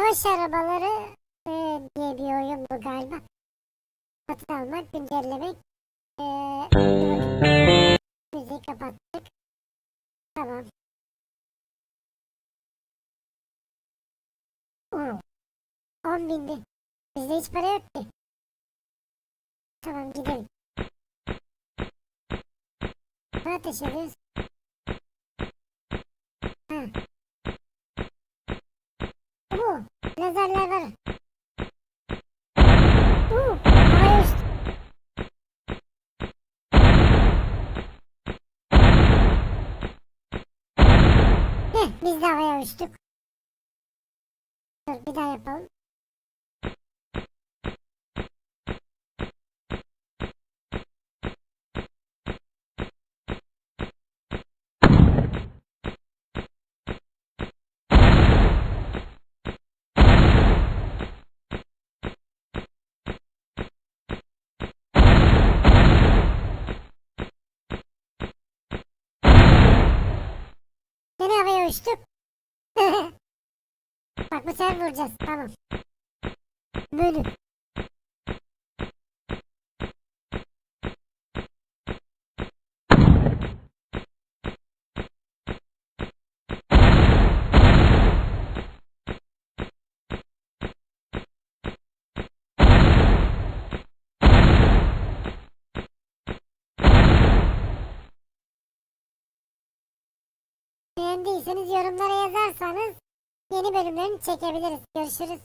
Savaş arabaları e, diye bir oyun bu galiba. Satın almak, güncellemek. E, müziği kapattık. Tamam. Oo. 10 bindi. Bizde hiç para yok ki. Tamam gidelim. Ne ateş ediyoruz? Ha. Oo, lazerler var. Oo, havaya uçtu. Heh, biz de havaya uçtuk. Dur bir daha yapalım. Uçtuk. Bak bu sefer vuracağız. Tamam. Bölüm. Beğendiyseniz yorumlara yazarsanız yeni bölümlerini çekebiliriz. Görüşürüz.